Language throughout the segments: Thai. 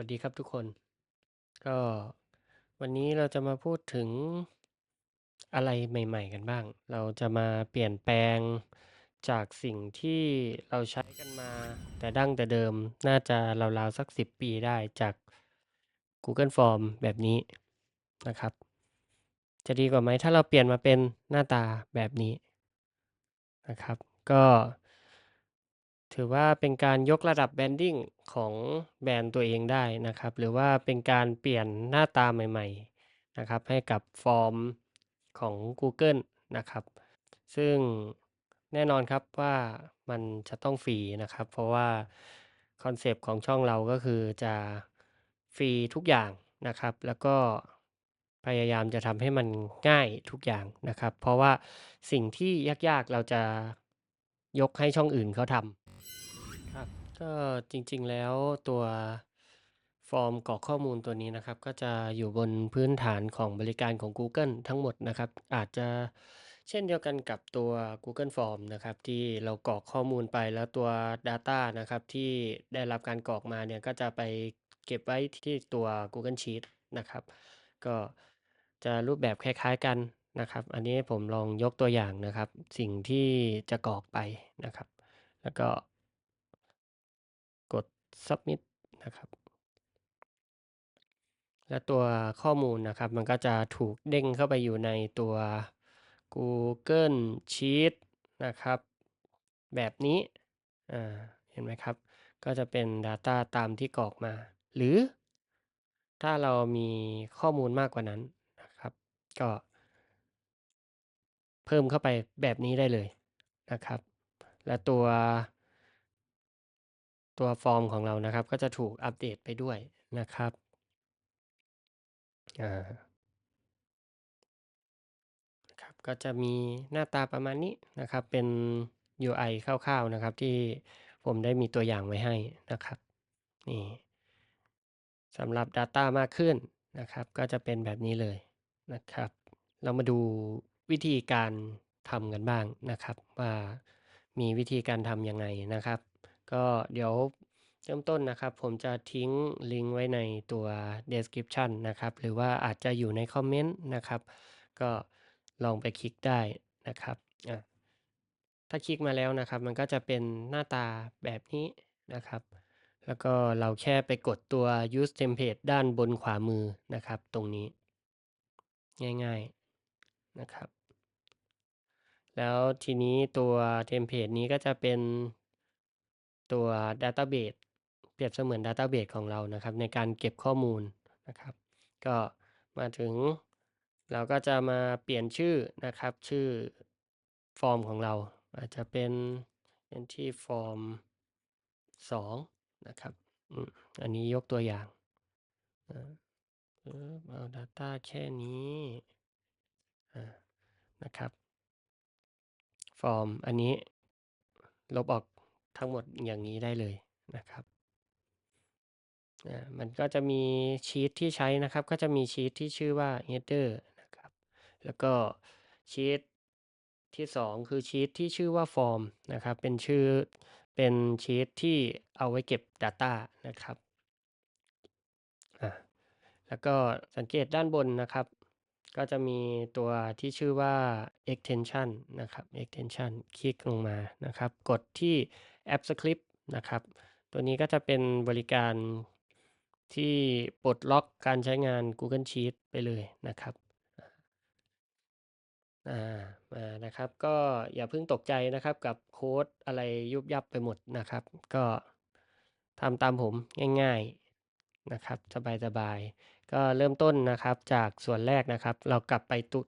วัสดีครับทุกคน ก็วันนี้เราจะมาพูดถึงอะไรใหม่ ๆ กันบ้าง เราจะมาเปลี่ยนแปลงจากสิ่งที่เราใช้กันมา แต่ดั้งแต่เดิมน่าจะราวๆสัก 10 ปีได้จาก Google Form แบบนี้นะครับ จะดีกว่าไหมถ้าเราเปลี่ยนมาเป็นหน้าตาแบบนี้นะครับ ก็ ถือว่าเป็นการยกระดับ branding ของแบรนด์ตัวเองได้นะครับ หรือว่าเป็นการเปลี่ยนหน้าตาใหม่ๆนะครับ ให้กับฟอร์มของกูเกิลนะครับ ซึ่งแน่นอนครับว่ามันจะต้องฟรีนะครับ เพราะว่าคอนเซปต์ของช่องเราก็คือจะฟรีทุกอย่างนะครับ แล้วก็พยายามจะทำให้มันง่ายทุกอย่างนะครับ เพราะว่าสิ่งที่ยากๆเราจะยกให้ช่องอื่นเขาทำ ครับ ก็จริงๆแล้วตัวฟอร์มกรอกข้อมูลตัวนี้นะครับ ก็จะอยู่บนพื้นฐานของบริการของกูเกิลทั้งหมดนะครับ อาจจะเช่นเดียวกันกับตัว Google Form นะครับ ที่เรากรอกข้อมูลไปแล้วตัว Data นะครับ ที่ได้รับการกรอกมาเนี่ย ก็จะไปเก็บไว้ที่ตัว Google Sheet นะครับ ก็จะรูปแบบคล้ายๆกันนะครับ อันนี้ผมลองยกตัวอย่างนะครับ สิ่งที่จะกรอกไปนะครับ แล้วก็ submit นะครับ และตัวข้อมูลนะครับ มันก็จะถูกเด้งเข้าไปอยู่ในตัว Google Sheets นะครับ แบบนี้เห็นไหมครับ ก็จะเป็น Data ตามที่กรอกมา หรือ ถ้าเรามีข้อมูลมากกว่านั้นนะครับ ก็ เพิ่มเข้าไปแบบนี้ได้เลยนะครับ และตัว ตัวฟอร์มของเรานะครับ ก็จะถูกอัปเดตไปด้วยนะครับครับก็จะมีหน้าตาประมาณนี้นะครับ เป็น UI คร่าวๆนะครับ ที่ผมได้มีตัวอย่างไว้ให้นะครับนี่สำหรับ Data มากขึ้นนะครับ ก็จะเป็นแบบนี้เลยนะครับ เรามาดูวิธีการทำกันบ้างนะครับ ว่ามีวิธีการทำยังไงนะครับ ก็เดี๋ยวเริ่มต้นนะครับ ผมจะทิ้งลิงก์ไว้ในตัว description นะครับ หรือว่าอาจจะอยู่ในคอมเมนต์นะครับ ก็ลองไปคลิกได้นะครับถ้าคลิกมาแล้วนะครับ มันก็จะเป็นหน้าตาแบบนี้นะครับ แล้วก็เราแค่ไปกดตัว use template ด้านบนขวามือนะครับ ตรงนี้ ง่าย ๆนะครับ แล้วทีนี้ตัวเทมเพลตนี้ก็จะเป็น ตัวดัตต้าเบสเปรียบเสมือนดัตต้าเบสของเรานะครับ ในการเก็บข้อมูลนะครับ ก็มาถึงเราก็จะมาเปลี่ยนชื่อนะครับ ชื่อฟอร์มของเรา อาจจะเป็น Entry Form 2 นะครับอันนี้ยกตัวอย่างอ่าปึ๊บเอา Data แค่นี้นะครับ ฟอร์มอันนี้ลบออก ทั้งหมดอย่างนี้ได้เลยนะครับมันก็จะมีชีตที่ใช้นะครับ ก็จะมีชีตที่ชื่อว่า Header นะครับ แล้วก็ชีตที่ 2 คือชีตที่ชื่อว่า Form นะครับ เป็นชื่อเป็นชีตที่เอาไว้เก็บ Data นะครับ แล้วก็สังเกตด้านบนนะครับ ก็จะมีตัวที่ชื่อว่า Extension นะครับ Extension คลิกลงมานะครับ กดที่ App Script นะครับ ตัวนี้ก็จะเป็นบริการที่ปลดล็อกการใช้งาน Google Sheets ไปเลยนะครับอ่ามานะครับ ก็อย่าเพิ่งตกใจนะครับกับโค้ดอะไรยุบยับไปหมดนะครับ ก็ทำตามผมง่าย ๆนะครับ สบายๆ ก็เริ่มต้นนะครับจากส่วนแรกนะครับ เรากลับไปตุ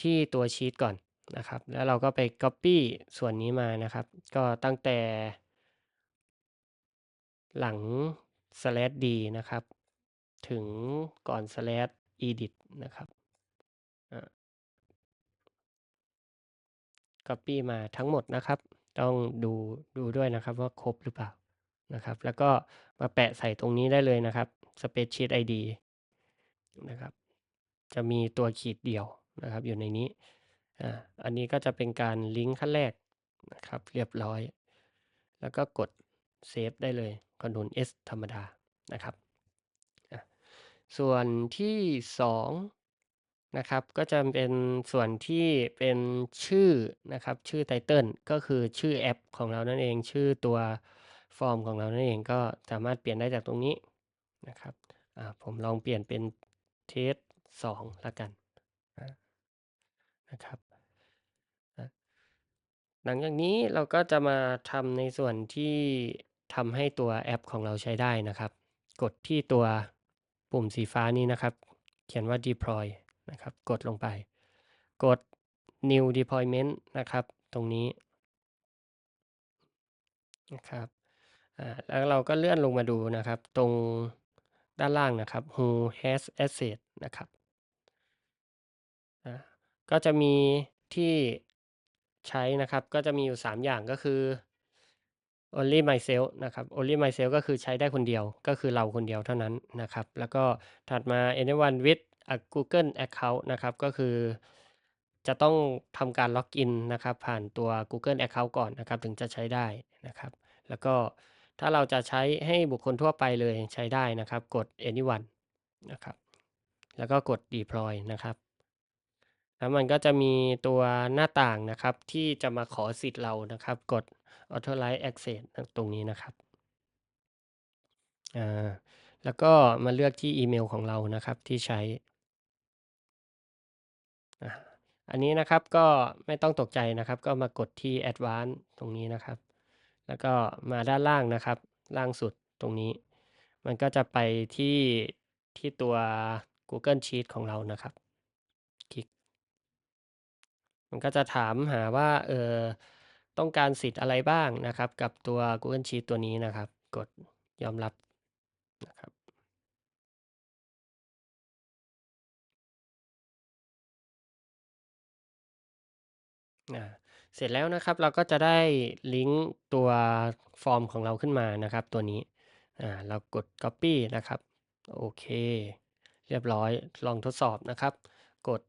ที่ตัวชีตก่อนนะครับ แล้วเราก็ไปก๊อบปี้ส่วนนี้มานะครับ ก็ตั้งแต่ หลัง slash d นะครับ ถึงก่อน slash edit นะครับอ่าก๊อบปี้มาทั้งหมดนะครับ ต้องดูดูด้วยนะครับว่าครบหรือเปล่านะครับ แล้วก็มาแปะใส่ตรงนี้ได้เลยนะครับ Spreadsheet ID นะครับ จะมีตัวขีดเดี่ยวนะครับอยู่ในนี้อ่าอันนี้ก็จะเป็นการลิงก์ขั้นแรกนะครับ เรียบร้อย แล้วก็กดเซฟได้เลย Ctrl S ธรรมดานะครับ ส่วนที่ 2 นะครับ ก็จะเป็นส่วนที่เป็นชื่อนะครับ ชื่อไตเติลก็คือชื่อแอปของเรานั่นเอง ชื่อตัวฟอร์มของเรานั่นเองก็สามารถเปลี่ยนได้จากตรงนี้นะครับผมลองเปลี่ยนเป็น เทส2ละกันนะครับหลังจากนี้เราก็จะมาทำในส่วนที่ทำให้ตัวแอปของเราใช้ได้นะครับ กดที่ตัวปุ่มสีฟ้านี้นะครับ เขียนว่า deploy นะครับ กดลงไป กด new deployment นะครับ ตรงนี้นะครับแล้วเราก็เลื่อนลงมาดูนะครับ ตรง ด้านล่างนะครับ who has access นะครับก็จะมีที่ใช้นะครับก็จะมีอยู่ 3 อย่างก็คือ only myself นะครับ only myself ก็คือใช้ได้คนเดียวก็คือเราคนเดียวเท่านั้นนะครับ แล้วก็ถัดมา anyone with a Google account นะครับก็คือจะต้องทำการล็อกอินนะครับผ่านตัว Google account ก่อนนะครับถึงจะใช้ได้นะครับ แล้วก็ ถ้าเราจะใช้ให้บุคคลทั่วไปเลยใช้ได้นะครับ กด anyone นะครับ แล้วก็กด deploy นะครับ แล้วมันก็จะมีตัวหน้าต่างนะครับ ที่จะมาขอสิทธิ์เรานะครับ กด authorize access ตรงนี้นะครับอ่าแล้วก็มาเลือกที่อีเมลของเรานะครับที่ใช้ อันนี้นะครับก็ไม่ต้องตกใจนะครับ ก็มากดที่ advanced ตรงนี้นะครับ แล้วก็มาด้านล่างนะครับ ล่างสุดตรงนี้ มันก็จะไปที่ที่ตัว Google Sheet ของเรานะครับ คลิก มันก็จะถามหาว่าเออต้องการสิทธิ์อะไรบ้างนะครับ กับตัว Google Sheet ตัวนี้นะครับ กดยอมรับนะครับ เสร็จแล้วนะครับ เราก็จะได้ลิงก์ตัวฟอร์มของเราขึ้นมานะครับ ตัวนี้อ่าเรากด Copy นะครับ โอเค เรียบร้อยลองทดสอบนะครับ กด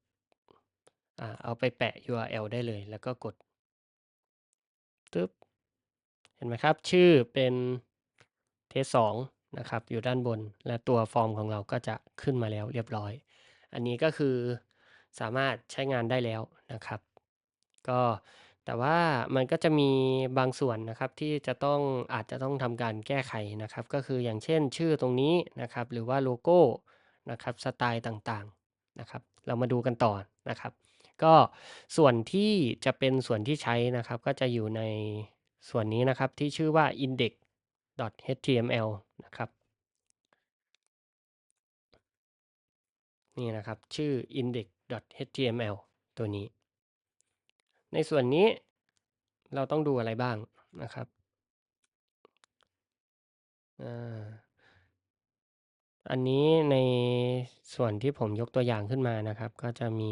อ่าเอาไปแปะ URL ได้เลย แล้วก็กดตึ๊บเห็นไหมครับ ชื่อเป็นเทสสองนะครับ อยู่ด้านบนและตัวฟอร์มของเราก็จะขึ้นมาแล้วเรียบร้อย อันนี้ก็คือสามารถใช้งานได้แล้วนะครับ ก็ แต่ว่ามันก็จะมีบางส่วนนะครับที่จะต้อง อาจจะต้องทำการแก้ไขนะครับ ก็คืออย่างเช่น ชื่อตรงนี้นะครับ หรือว่าโลโก้นะครับ สไตล์ต่างๆนะครับ เรามาดูกันต่อนะครับ ก็ส่วนที่จะเป็นส่วนที่ใช้นะครับ ก็จะอยู่ในส่วนนี้นะครับที่ชื่อว่า index.html นะครับ นี่นะครับ ชื่อ index.html ตัวนี้ ในส่วนนี้เราต้องดูอะไรบ้างนะครับอันนี้ในส่วนที่ผมยกตัวอย่างขึ้นมานะครับ ก็จะมี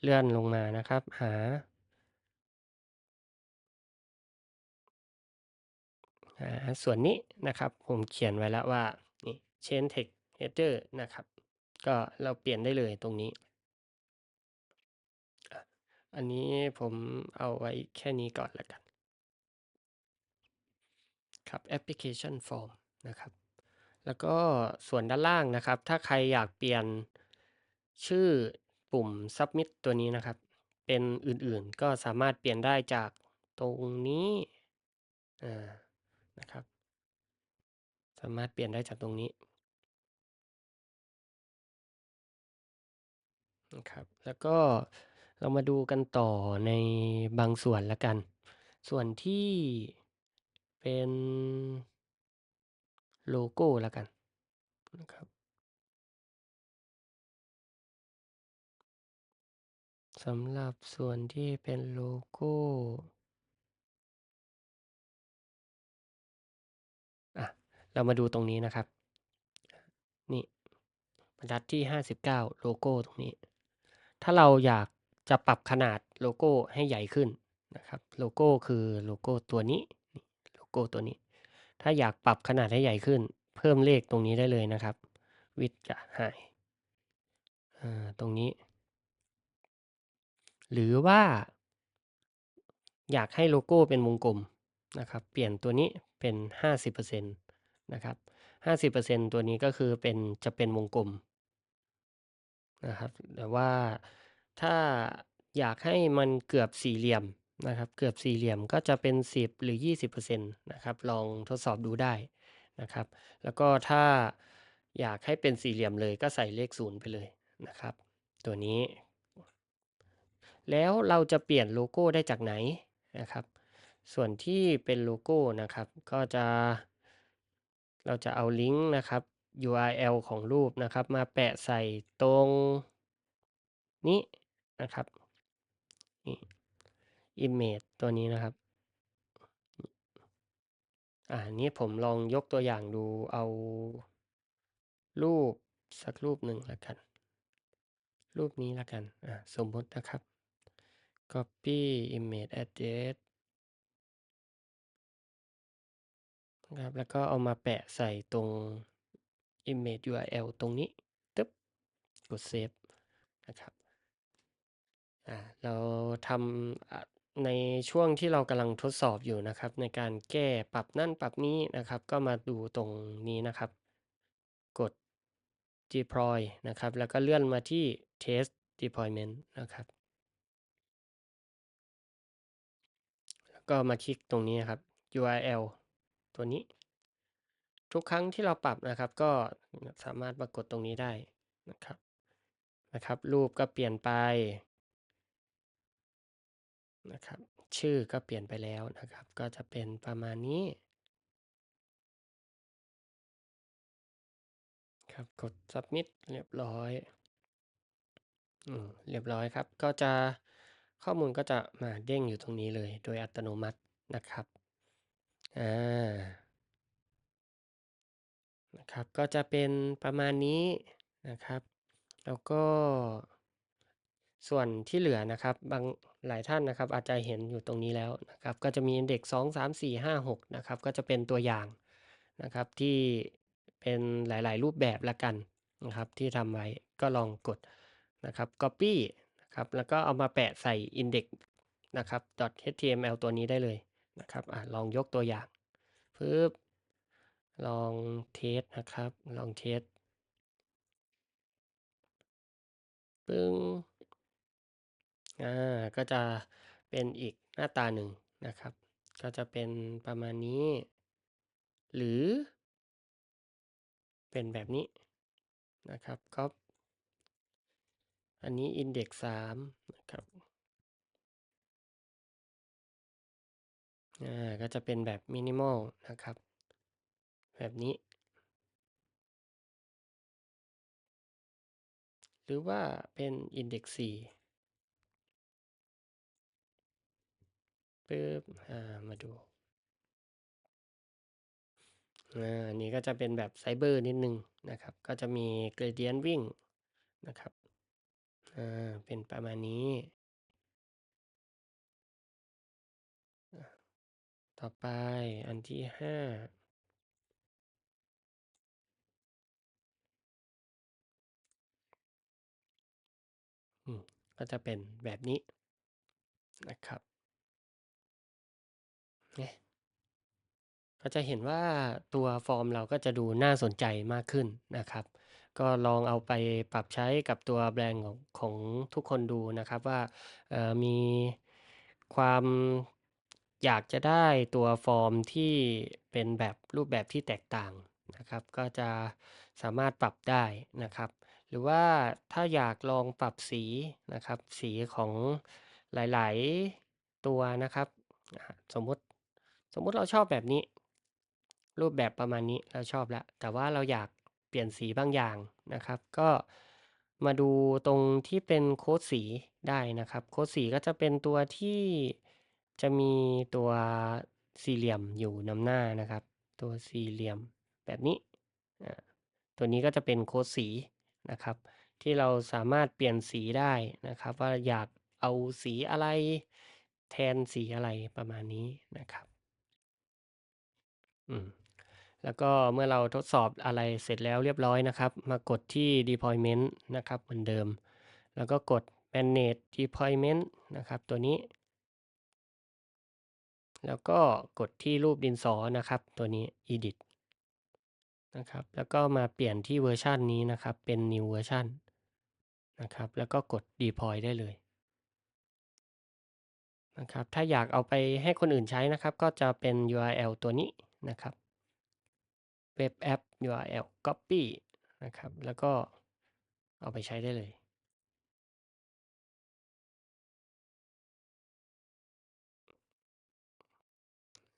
เลื่อนลงมานะครับ หาส่วนนี้นะครับ ผมเขียนไว้แล้วว่านี่ change text header นะครับ ก็เราเปลี่ยนได้เลยตรงนี้ อันนี้ผมเอาไว้แค่นี้ก่อนแล้วกัน ครับ application form นะครับ แล้วก็ส่วนด้านล่างนะครับ ถ้าใครอยากเปลี่ยนชื่อปุ่ม submit ตัวนี้นะครับ เป็นอื่นๆ ก็สามารถเปลี่ยนได้จากตรงนี้นะครับ สามารถเปลี่ยนได้จากตรงนี้นะครับ แล้วก็ เรามาดูกันต่อในบางส่วนละกัน ส่วนที่เป็นโลโก้ละกันนะครับสำหรับส่วนที่เป็นโลโก้อะเรามาดูตรงนี้นะครับ นี่บรรทัดที่ 59 โลโก้ตรงนี้ ถ้าเราอยาก จะปรับขนาดโลโก้ให้ใหญ่ขึ้นนะครับ โลโก้คือโลโก้ตัวนี้ โลโก้ตัวนี้ ถ้าอยากปรับขนาดให้ใหญ่ขึ้น เพิ่มเลขตรงนี้ได้เลยนะครับ วิดจะหายตรงนี้ หรือว่า อยากให้โลโก้เป็นวงกลมนะครับ เปลี่ยนตัวนี้เป็น 50%นะครับ50%ตัวนี้ก็คือเป็นจะเป็นวงกลมนะครับแต่ว่า ถ้าอยากให้มันเกือบสี่เหลี่ยมนะครับ เกือบสี่เหลี่ยมก็จะเป็น 10 หรือ 20%นต์นะครับ ลองทดสอบดูได้นะครับ แล้วก็ถ้าอยากให้เป็นสี่เหลี่ยมเลยก็ใส่เลขศูนย์ไปเลยนะครับ ตัวนี้ แล้วเราจะเปลี่ยนโลโก้ได้จากไหนนะครับ ส่วนที่เป็นโลโก้นะครับ ก็จะเราจะเอาลิงก์นะครับ URL ของรูปนะครับ มาแปะใส่ตรงนี้ นะครับนี่ image ตัวนี้นะครับอ่านี้ผมลองยกตัวอย่างดูเอารูปสักรูปหนึ่งแล้วกัน รูปนี้แล้วกันอ่าสมมตินะครับ copy image address นะครับแล้วก็เอามาแปะใส่ตรง image URL ตรงนี้ตึ๊บกด save นะครับ อา เราทำในช่วงที่เรากำลังทดสอบอยู่นะครับ ในการแก้ ปรับนั่นปรับนี้นะครับ ก็มาดูตรงนี้นะครับ กด deploy นะครับ แล้วก็เลื่อนมาที่ test deployment นะครับ แล้วก็มาคลิกตรงนี้ครับ URL ตัวนี้ ทุกครั้งที่เราปรับนะครับ ก็สามารถปรากฏตรงนี้ได้นะครับ นะครับ รูปก็เปลี่ยนไป นะครับ ชื่อก็เปลี่ยนไปแล้วนะครับ ก็จะเป็นประมาณนี้ครับกด submit เรียบร้อยอืมเรียบร้อยครับ ก็จะข้อมูลก็จะมาเด้งอยู่ตรงนี้เลย โดยอัตโนมัตินะครับอ่านะครับ ก็จะเป็นประมาณนี้นะครับ แล้วก็ ส่วนที่เหลือนะครับบางหลายท่านนะครับอาจจะเห็นอยู่ตรงนี้แล้วนะครับก็จะมีเด็ก2 3 4 5 6นะครับก็จะเป็นตัวอย่างนะครับที่เป็นหลาย ๆ รูปแบบละกันนะครับที่ทำไว้ก็ลองกดนะครับ copy นะครับแล้วก็เอามาแปะใส่ index นะครับ .html ตัวนี้ได้เลยนะครับอลองยกตัวอย่างปึ๊บลองเทสนะครับ ลองเทสปึ้ง อ่าก็จะเป็นอีกหน้าตาหนึ่งนะครับ ก็จะเป็นประมาณนี้ หรือ เป็นแบบนี้นะครับก็อันนี้ index 3นะครับอ่าก็จะเป็นแบบ minimal นะครับ แบบนี้ หรือว่าเป็น index 4 ปึ๊บอ่ามาดูอ่าอันนี้ก็จะเป็นแบบไซเบอร์นิดนึงนะครับ ก็จะมี gradient วิ่งนะครับอ่าเป็นประมาณนี้ต่อไปอันที่ห้าก็จะเป็นแบบนี้นะครับ เนี่ยก็จะเห็นว่าตัวฟอร์มเราก็จะดูน่าสนใจมากขึ้นนะครับ ก็ลองเอาไปปรับใช้กับตัวแบรนด์ของของทุกคนดูนะครับว่ามีความอยากจะได้ตัวฟอร์มที่เป็นแบบรูปแบบที่แตกต่างนะครับ ก็จะสามารถปรับได้นะครับ หรือว่าถ้าอยากลองปรับสีนะครับ สีของหลาย ๆ ตัวนะครับ สมมติ สมมุติเราชอบแบบนี้ รูปแบบประมาณนี้เราชอบแล้ว แต่ว่าเราอยากเปลี่ยนสีบางอย่างนะครับ ก็มาดูตรงที่เป็นโค้ดสีได้นะครับ โค้ดสีก็จะเป็นตัวที่จะมีตัวสี่เหลี่ยมอยู่นำหน้านะครับ ตัวสี่เหลี่ยมแบบนี้ ตัวนี้ก็จะเป็นโค้ดสีนะครับ ที่เราสามารถเปลี่ยนสีได้นะครับ ว่าอยากเอาสีอะไรแทนสีอะไรประมาณนี้นะครับ อืม แล้วก็เมื่อเราทดสอบอะไรเสร็จแล้วเรียบร้อยนะครับ มากดที่ deployment นะครับ เหมือนเดิม แล้วก็กด manage deployment นะครับ ตัวนี้ แล้วก็กดที่รูปดินสอนะครับ ตัวนี้ edit นะครับ แล้วก็มาเปลี่ยนที่เวอร์ชันนี้นะครับ เป็น new version นะครับ แล้วก็กด Deploy ได้เลยนะครับ ถ้าอยากเอาไปให้คนอื่นใช้นะครับ ก็จะเป็น URL ตัวนี้ นะครับเว็บแอป URL Copy นะครับ แล้วก็เอาไปใช้ได้เลย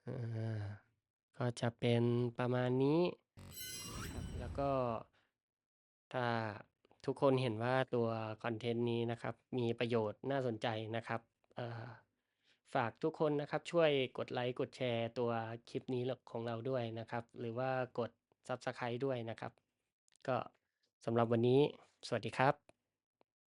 อาก็จะเป็นประมาณนี้ครับแล้วก็ถ้าทุกคนเห็นว่าตัวคอนเทนต์นี้นะครับ มีประโยชน์น่าสนใจนะครับอ่อ ฝากทุกคนนะครับช่วยกดไลค์กดแชร์ตัวคลิปนี้ของเราด้วยนะครับ หรือว่ากด Subscribe ด้วยนะครับ ก็สำหรับวันนี้ สวัสดีครับ